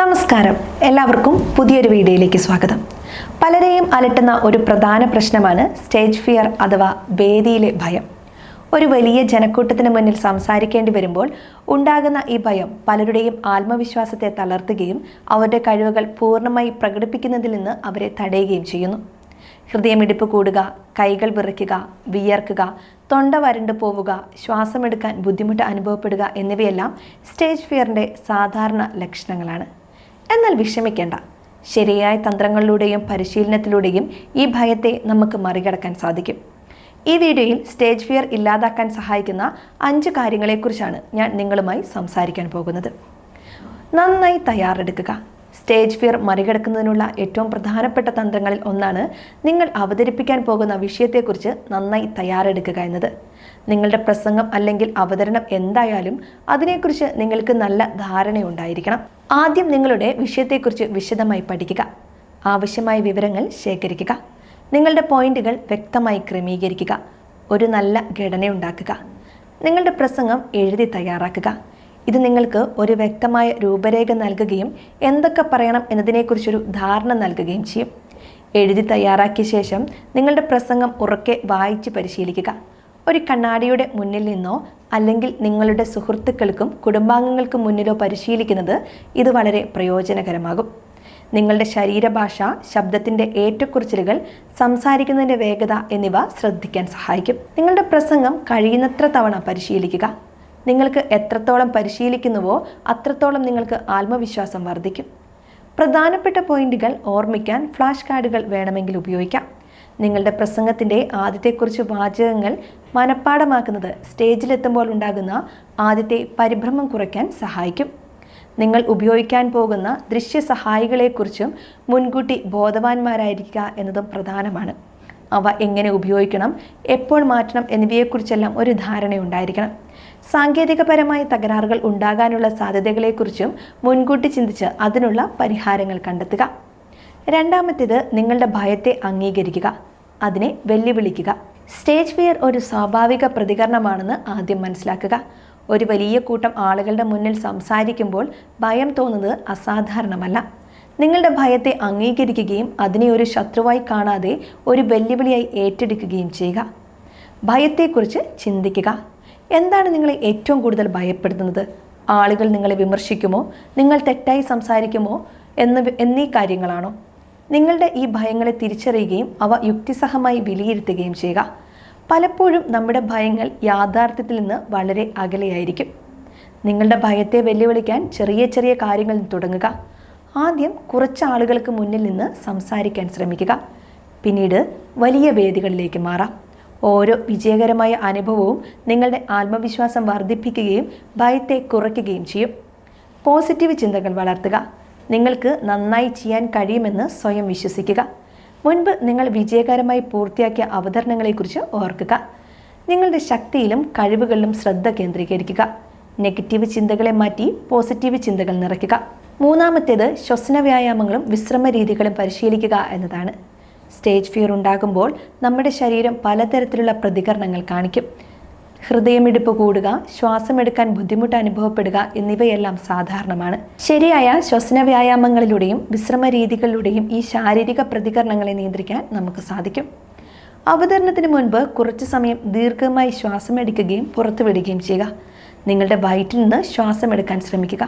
നമസ്കാരം. എല്ലാവർക്കും പുതിയൊരു വീഡിയോയിലേക്ക് സ്വാഗതം. പലരെയും അലട്ടുന്ന ഒരു പ്രധാന പ്രശ്നമാണ് സ്റ്റേജ് ഫിയർ അഥവാ വേദിയിലെ ഭയം. ഒരു വലിയ ജനക്കൂട്ടത്തിന് മുന്നിൽ സംസാരിക്കേണ്ടി വരുമ്പോൾ ഉണ്ടാകുന്ന ഈ ഭയം പലരുടെയും ആത്മവിശ്വാസത്തെ തളർത്തുകയും അവരുടെ കഴിവുകൾ പൂർണമായി പ്രകടിപ്പിക്കുന്നതിൽ നിന്ന് അവരെ തടയുകയും ചെയ്യുന്നു. ഹൃദയമിടിപ്പ് കൂടുക കൈകൾ വിറയ്ക്കുക വിയർക്കുക തൊണ്ട വരണ്ടു പോവുക ശ്വാസമെടുക്കാൻ ബുദ്ധിമുട്ട് അനുഭവപ്പെടുക എന്നിവയെല്ലാം സ്റ്റേജ് ഫിയറിന്റെ സാധാരണ ലക്ഷണങ്ങളാണ്. എന്നാൽ വിഷമിക്കേണ്ട. ശരിയായ തന്ത്രങ്ങളിലൂടെയും പരിശീലനത്തിലൂടെയും ഈ ഭയത്തെ നമുക്ക് മറികടക്കാൻ സാധിക്കും. ഈ വീഡിയോയിൽ സ്റ്റേജ് ഫിയർ ഇല്ലാതാക്കാൻ സഹായിക്കുന്ന അഞ്ച് കാര്യങ്ങളെക്കുറിച്ചാണ് ഞാൻ നിങ്ങളുമായി സംസാരിക്കാൻ പോകുന്നത്. നന്നായി തയ്യാറെടുക്കുക. സ്റ്റേജ് ഫിയർ മറികടക്കുന്നതിനുള്ള ഏറ്റവും പ്രധാനപ്പെട്ട തന്ത്രങ്ങളിൽ ഒന്നാണ് നിങ്ങൾ അവതരിപ്പിക്കാൻ പോകുന്ന വിഷയത്തെക്കുറിച്ച് നന്നായി തയ്യാറെടുക്കുക എന്നത്. നിങ്ങളുടെ പ്രസംഗം അല്ലെങ്കിൽ അവതരണം എന്തായാലും അതിനെക്കുറിച്ച് നിങ്ങൾക്ക് നല്ല ധാരണയുണ്ടായിരിക്കണം. ആദ്യം നിങ്ങളുടെ വിഷയത്തെക്കുറിച്ച് വിശദമായി പഠിക്കുക. ആവശ്യമായ വിവരങ്ങൾ ശേഖരിക്കുക. നിങ്ങളുടെ പോയിന്റുകൾ വ്യക്തമായി ക്രമീകരിക്കുക. ഒരു നല്ല ഘടന ഉണ്ടാക്കുക. നിങ്ങളുടെ പ്രസംഗം എഴുതി തയ്യാറാക്കുക. ഇത് നിങ്ങൾക്ക് ഒരു വ്യക്തമായ രൂപരേഖ നൽകുകയും എന്തൊക്കെ പറയണം എന്നതിനെക്കുറിച്ചൊരു ധാരണ നൽകുകയും ചെയ്യും. എഴുതി തയ്യാറാക്കിയ ശേഷം നിങ്ങളുടെ പ്രസംഗം ഉറക്കെ വായിച്ച് പരിശീലിക്കുക. ഒരു കണ്ണാടിയുടെ മുന്നിൽ നിന്നോ അല്ലെങ്കിൽ നിങ്ങളുടെ സുഹൃത്തുക്കൾക്കും കുടുംബാംഗങ്ങൾക്കും മുന്നിലോ പരിശീലിക്കുന്നത് ഇത് വളരെ പ്രയോജനകരമാകും. നിങ്ങളുടെ ശരീരഭാഷ ശബ്ദത്തിന്റെ ഏറ്റക്കുറിച്ചിലുകൾ സംസാരിക്കുന്നതിന്റെ വേഗത എന്നിവ ശ്രദ്ധിക്കാൻ സഹായിക്കും. നിങ്ങളുടെ പ്രസംഗം കഴിയുന്നത്ര തവണ പരിശീലിക്കുക. നിങ്ങൾക്ക് എത്രത്തോളം പരിശീലിക്കുന്നുവോ അത്രത്തോളം നിങ്ങൾക്ക് ആത്മവിശ്വാസം വർദ്ധിക്കും. പ്രധാനപ്പെട്ട പോയിന്റുകൾ ഓർമ്മിക്കാൻ ഫ്ലാഷ് കാർഡുകൾ വേണമെങ്കിൽ ഉപയോഗിക്കാം. നിങ്ങളുടെ പ്രസംഗത്തിന്റെ ആദ്യത്തെക്കുറിച്ച് വാചകങ്ങൾ മനഃപ്പാടമാക്കുന്നത് സ്റ്റേജിലെത്തുമ്പോൾ ഉണ്ടാകുന്ന ആദ്യത്തെ പരിഭ്രമം കുറയ്ക്കാൻ സഹായിക്കും. നിങ്ങൾ ഉപയോഗിക്കാൻ പോകുന്ന ദൃശ്യ സഹായികളെക്കുറിച്ചും മുൻകൂട്ടി ബോധവാന്മാരായിരിക്കുക എന്നതും പ്രധാനമാണ്. അവ എങ്ങനെ ഉപയോഗിക്കണം എപ്പോൾ മാറ്റണം എന്നിവയെക്കുറിച്ചെല്ലാം ഒരു ധാരണ ഉണ്ടായിരിക്കണം സാങ്കേതികപരമായ തകരാറുകൾ ഉണ്ടാകാനുള്ള സാധ്യതകളെക്കുറിച്ചും മുൻകൂട്ടി ചിന്തിച്ച് അതിനുള്ള പരിഹാരങ്ങൾ കണ്ടെത്തുക. രണ്ടാമത്തേത് നിങ്ങളുടെ ഭയത്തെ അംഗീകരിക്കുക. അതിനെ വെല്ലുവിളിക്കുക. സ്റ്റേജ് ഫിയർ ഒരു സ്വാഭാവിക പ്രതികരണമാണെന്ന് ആദ്യം മനസ്സിലാക്കുക. ഒരു വലിയ കൂട്ടം ആളുകളുടെ മുന്നിൽ സംസാരിക്കുമ്പോൾ ഭയം തോന്നുന്നത് അസാധാരണമല്ല. നിങ്ങളുടെ ഭയത്തെ അംഗീകരിക്കുകയും അതിനെ ഒരു ശത്രുവായി കാണാതെ ഒരു വെല്ലുവിളിയായി ഏറ്റെടുക്കുകയും ചെയ്യുക. ഭയത്തെക്കുറിച്ച് ചിന്തിക്കുക. എന്താണ് നിങ്ങളെ ഏറ്റവും കൂടുതൽ ഭയപ്പെടുത്തുന്നത്? ആളുകൾ നിങ്ങളെ വിമർശിക്കുമോ? നിങ്ങൾ തെറ്റായി സംസാരിക്കുമോ? എന്ന് എന്നീ കാര്യങ്ങളാണോ? നിങ്ങളുടെ ഈ ഭയങ്ങളെ തിരിച്ചറിയുകയും അവ യുക്തിസഹമായി വിലയിരുത്തുകയും ചെയ്യുക. പലപ്പോഴും നമ്മുടെ ഭയങ്ങൾ യാഥാർത്ഥ്യത്തിൽ നിന്ന് വളരെ അകലെയായിരിക്കും. നിങ്ങളുടെ ഭയത്തെ വെല്ലുവിളിക്കാൻ ചെറിയ ചെറിയ കാര്യങ്ങളിൽ തുടങ്ങുക. ആദ്യം കുറച്ച് ആളുകൾക്ക് മുന്നിൽ നിന്ന് സംസാരിക്കാൻ ശ്രമിക്കുക. പിന്നീട് വലിയ വേദികളിലേക്ക് മാറാം. ഓരോ വിജയകരമായ അനുഭവവും നിങ്ങളുടെ ആത്മവിശ്വാസം വർദ്ധിപ്പിക്കുകയും ഭയത്തെ കുറയ്ക്കുകയും ചെയ്യും. പോസിറ്റീവ് ചിന്തകൾ വളർത്തുക. നിങ്ങൾക്ക് നന്നായി ചെയ്യാൻ കഴിയുമെന്ന് സ്വയം വിശ്വസിക്കുക. മുൻപ് നിങ്ങൾ വിജയകരമായി പൂർത്തിയാക്കിയ അവതരണങ്ങളെക്കുറിച്ച് ഓർക്കുക. നിങ്ങളുടെ ശക്തിയിലും കഴിവുകളിലും ശ്രദ്ധ കേന്ദ്രീകരിക്കുക. നെഗറ്റീവ് ചിന്തകളെ മാറ്റി പോസിറ്റീവ് ചിന്തകൾ നിറയ്ക്കുക. മൂന്നാമത്തേത് ശ്വസന വ്യായാമങ്ങളും വിശ്രമ രീതികളും പരിശീലിക്കുക എന്നതാണ്. സ്റ്റേജ് ഫിയർ ഉണ്ടാകുമ്പോൾ നമ്മുടെ ശരീരം പലതരത്തിലുള്ള പ്രതികരണങ്ങൾ കാണിക്കും. ഹൃദയമിടിപ്പ് കൂടുക ശ്വാസമെടുക്കാൻ ബുദ്ധിമുട്ട് അനുഭവപ്പെടുക എന്നിവയെല്ലാം സാധാരണമാണ്. ശരിയായ ശ്വസന വ്യായാമങ്ങളിലൂടെയും വിശ്രമ രീതികളിലൂടെയും ഈ ശാരീരിക പ്രതികരണങ്ങളെ നിയന്ത്രിക്കാൻ നമുക്ക് സാധിക്കും. അവതരണത്തിന് മുൻപ് കുറച്ച് സമയം ദീർഘമായി ശ്വാസമെടുക്കുകയും പുറത്തുവിടുകയും ചെയ്യുക. നിങ്ങളുടെ വയറ്റിൽ നിന്ന് ശ്വാസമെടുക്കാൻ ശ്രമിക്കുക.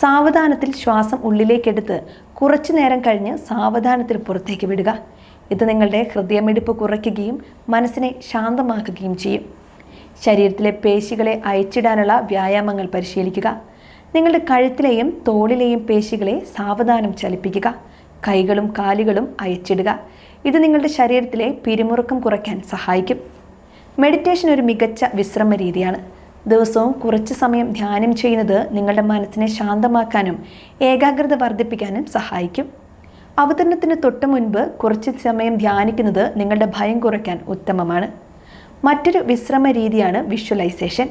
സാവധാനത്തിൽ ശ്വാസം ഉള്ളിലേക്കെടുത്ത് കുറച്ചു നേരം കഴിഞ്ഞ് സാവധാനത്തിൽ പുറത്തേക്ക് വിടുക. ഇത് നിങ്ങളുടെ ഹൃദയമിടിപ്പ് കുറയ്ക്കുകയും മനസ്സിനെ ശാന്തമാക്കുകയും ചെയ്യും. ശരീരത്തിലെ പേശികളെ അയച്ചിടാനുള്ള വ്യായാമങ്ങൾ പരിശീലിക്കുക. നിങ്ങളുടെ കഴുത്തിലെയും തോളിലെയും പേശികളെ സാവധാനം ചലിപ്പിക്കുക. കൈകളും കാലുകളും അയച്ചിടുക. ഇത് നിങ്ങളുടെ ശരീരത്തിലെ പിരിമുറുക്കം കുറയ്ക്കാൻ സഹായിക്കും. മെഡിറ്റേഷൻ ഒരു മികച്ച വിശ്രമ രീതിയാണ്. ദിവസവും കുറച്ച് സമയം ധ്യാനം ചെയ്യുന്നത് നിങ്ങളുടെ മനസ്സിനെ ശാന്തമാക്കാനും ഏകാഗ്രത വർദ്ധിപ്പിക്കാനും സഹായിക്കും. അവതരണത്തിന് തൊട്ട് മുൻപ് കുറച്ച് സമയം ധ്യാനിക്കുന്നത് നിങ്ങളുടെ ഭയം കുറയ്ക്കാൻ ഉത്തമമാണ്. മറ്റൊരു വിശ്രമ രീതിയാണ് വിഷ്വലൈസേഷൻ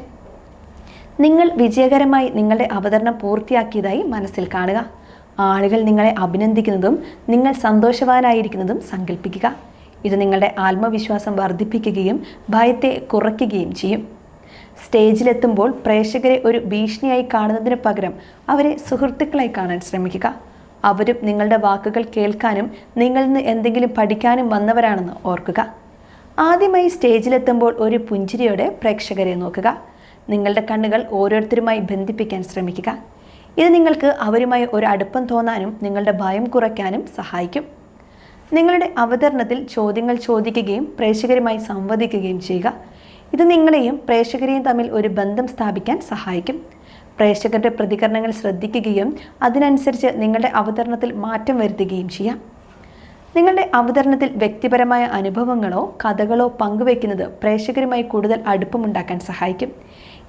നിങ്ങൾ വിജയകരമായി നിങ്ങളുടെ അവതരണം പൂർത്തിയാക്കിയതായി മനസ്സിൽ കാണുക. ആളുകൾ നിങ്ങളെ അഭിനന്ദിക്കുന്നതും നിങ്ങൾ സന്തോഷവാനായിരിക്കുന്നതും സങ്കല്പിക്കുക ഇത് നിങ്ങളുടെ ആത്മവിശ്വാസം വർദ്ധിപ്പിക്കുകയും ഭയത്തെ കുറയ്ക്കുകയും ചെയ്യും. സ്റ്റേജിലെത്തുമ്പോൾ പ്രേക്ഷകരെ ഒരു ഭീഷണിയായി കാണുന്നതിന് പകരം അവരെ സുഹൃത്തുക്കളായി കാണാൻ ശ്രമിക്കുക. അവരും നിങ്ങളുടെ വാക്കുകൾ കേൾക്കാനും നിങ്ങളിൽ നിന്ന് എന്തെങ്കിലും പഠിക്കാനും വന്നവരാണെന്ന് ഓർക്കുക. ആദ്യമായി സ്റ്റേജിലെത്തുമ്പോൾ ഒരു പുഞ്ചിരിയോടെ പ്രേക്ഷകരെ നോക്കുക. നിങ്ങളുടെ കണ്ണുകൾ ഓരോരുത്തരുമായി ബന്ധിപ്പിക്കാൻ ശ്രമിക്കുക. ഇത് നിങ്ങൾക്ക് അവരുമായി ഒരു അടുപ്പം തോന്നാനും നിങ്ങളുടെ ഭയം കുറയ്ക്കാനും സഹായിക്കും. നിങ്ങളുടെ അവതരണത്തിൽ ചോദ്യങ്ങൾ ചോദിക്കുകയും പ്രേക്ഷകരുമായി സംവദിക്കുകയും ചെയ്യുക. ഇത് നിങ്ങളെയും പ്രേക്ഷകരെയും തമ്മിൽ ഒരു ബന്ധം സ്ഥാപിക്കാൻ സഹായിക്കും. പ്രേക്ഷകരുടെ പ്രതികരണങ്ങൾ ശ്രദ്ധിക്കുകയും അതിനനുസരിച്ച് നിങ്ങളുടെ അവതരണത്തിൽ മാറ്റം വരുത്തുകയും ചെയ്യാം. നിങ്ങളുടെ അവതരണത്തിൽ വ്യക്തിപരമായ അനുഭവങ്ങളോ കഥകളോ പങ്കുവെക്കുന്നത് പ്രേക്ഷകരുമായി കൂടുതൽ അടുപ്പമുണ്ടാക്കാൻ സഹായിക്കും.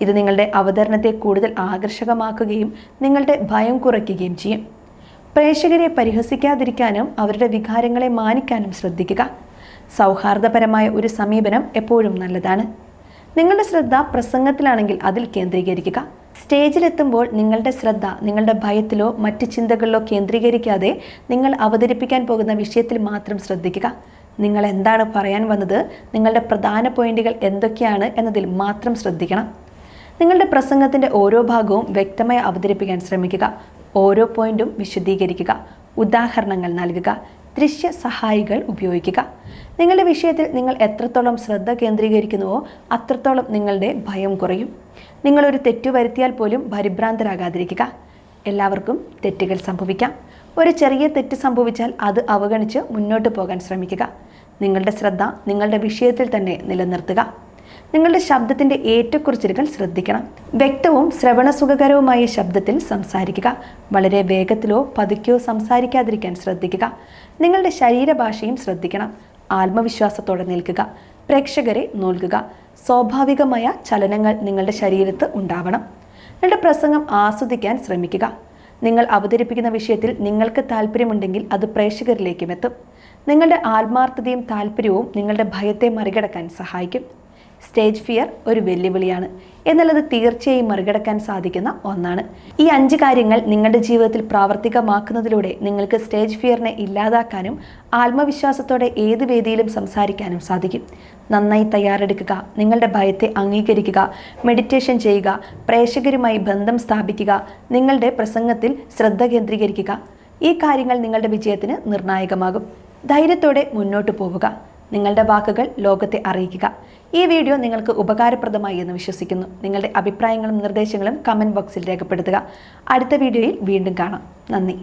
ഇത് നിങ്ങളുടെ അവതരണത്തെ കൂടുതൽ ആകർഷകമാക്കുകയും നിങ്ങളുടെ ഭയം കുറയ്ക്കുകയും ചെയ്യും. പ്രേക്ഷകരെ പരിഹസിക്കാതിരിക്കാനും അവരുടെ വികാരങ്ങളെ മാനിക്കാനും ശ്രദ്ധിക്കുക. സൗഹാർദ്ദപരമായ ഒരു സമീപനം എപ്പോഴും നല്ലതാണ്. നിങ്ങളുടെ ശ്രദ്ധ പ്രസംഗത്തിലാണെങ്കിൽ അതിൽ കേന്ദ്രീകരിക്കുക. സ്റ്റേജിലെത്തുമ്പോൾ നിങ്ങളുടെ ശ്രദ്ധ നിങ്ങളുടെ ഭയത്തിലോ മറ്റ് ചിന്തകളിലോ കേന്ദ്രീകരിക്കാതെ നിങ്ങൾ അവതരിപ്പിക്കാൻ പോകുന്ന വിഷയത്തിൽ മാത്രം ശ്രദ്ധിക്കുക. നിങ്ങൾ എന്താണ് പറയാൻ വന്നത് നിങ്ങളുടെ പ്രധാന പോയിന്റുകൾ എന്തൊക്കെയാണ് എന്നതിൽ മാത്രം ശ്രദ്ധിക്കണം. നിങ്ങളുടെ പ്രസംഗത്തിന്റെ ഓരോ ഭാഗവും വ്യക്തമായി അവതരിപ്പിക്കാൻ ശ്രമിക്കുക. ഓരോ പോയിന്റും വിശദീകരിക്കുക. ഉദാഹരണങ്ങൾ നൽകുക. ദൃശ്യ സഹായികൾ ഉപയോഗിക്കുക. നിങ്ങളുടെ വിഷയത്തിൽ നിങ്ങൾ എത്രത്തോളം ശ്രദ്ധ കേന്ദ്രീകരിക്കുന്നുവോ അത്രത്തോളം നിങ്ങളുടെ ഭയം കുറയും. നിങ്ങളൊരു തെറ്റു വരുത്തിയാൽ പോലും പരിഭ്രാന്തരാകാതിരിക്കുക. എല്ലാവർക്കും തെറ്റുകൾ സംഭവിക്കാം. ഒരു ചെറിയ തെറ്റ് സംഭവിച്ചാൽ അത് അവഗണിച്ച് മുന്നോട്ട് പോകാൻ ശ്രമിക്കുക. നിങ്ങളുടെ ശ്രദ്ധ നിങ്ങളുടെ വിഷയത്തിൽ തന്നെ നിലനിർത്തുക. നിങ്ങളുടെ ശബ്ദത്തിന്റെ ഏറ്റക്കുറിച്ചിലുകൾ ശ്രദ്ധിക്കണം. വ്യക്തവും ശ്രവണസുഖകരവുമായ ശബ്ദത്തിൽ സംസാരിക്കുക. വളരെ വേഗത്തിലോ പതുക്കെയോ സംസാരിക്കാതിരിക്കാൻ ശ്രദ്ധിക്കുക. നിങ്ങളുടെ ശരീരഭാഷയും ശ്രദ്ധിക്കണം. ആത്മവിശ്വാസത്തോടെ നിൽക്കുക. പ്രേക്ഷകരെ നോൽക്കുക. സ്വാഭാവികമായ ചലനങ്ങൾ നിങ്ങളുടെ ശരീരത്ത് ഉണ്ടാവണം. നിങ്ങളുടെ പ്രസംഗം ആസ്വദിക്കാൻ ശ്രമിക്കുക. നിങ്ങൾ അവതരിപ്പിക്കുന്ന വിഷയത്തിൽ നിങ്ങൾക്ക് താല്പര്യമുണ്ടെങ്കിൽ അത് പ്രേക്ഷകരിലേക്കും എത്തും. നിങ്ങളുടെ ആത്മാർത്ഥതയും താല്പര്യവും നിങ്ങളുടെ ഭയത്തെ മറികടക്കാൻ സഹായിക്കും. സ്റ്റേജ് ഫിയർ ഒരു വെല്ലുവിളിയാണ്. എന്നുള്ളത് തീർച്ചയായും മറികടക്കാൻ സാധിക്കുന്ന ഒന്നാണ്. ഈ അഞ്ച് കാര്യങ്ങൾ നിങ്ങളുടെ ജീവിതത്തിൽ പ്രാവർത്തികമാക്കുന്നതിലൂടെ നിങ്ങൾക്ക് സ്റ്റേജ് ഫിയറിനെ ഇല്ലാതാക്കാനും ആത്മവിശ്വാസത്തോടെ ഏത് വേദിയിലും സംസാരിക്കാനും സാധിക്കും. നന്നായി തയ്യാറെടുക്കുക നിങ്ങളുടെ ഭയത്തെ അംഗീകരിക്കുക മെഡിറ്റേഷൻ ചെയ്യുക പ്രേക്ഷകരുമായി ബന്ധം സ്ഥാപിക്കുക നിങ്ങളുടെ പ്രസംഗത്തിൽ ശ്രദ്ധ കേന്ദ്രീകരിക്കുക. ഈ കാര്യങ്ങൾ നിങ്ങളുടെ വിജയത്തിന് നിർണായകമാകും. ധൈര്യത്തോടെ മുന്നോട്ട് പോവുക. നിങ്ങളുടെ വാക്കുകൾ ലോകത്തെ അറിയിക്കുക. ഈ വീഡിയോ നിങ്ങൾക്ക് ഉപകാരപ്രദമായി എന്ന് വിശ്വസിക്കുന്നു. നിങ്ങളുടെ അഭിപ്രായങ്ങളും നിർദ്ദേശങ്ങളും കമന്റ് ബോക്സിൽ രേഖപ്പെടുത്തുക. അടുത്ത വീഡിയോയിൽ വീണ്ടും കാണാം. നന്ദി.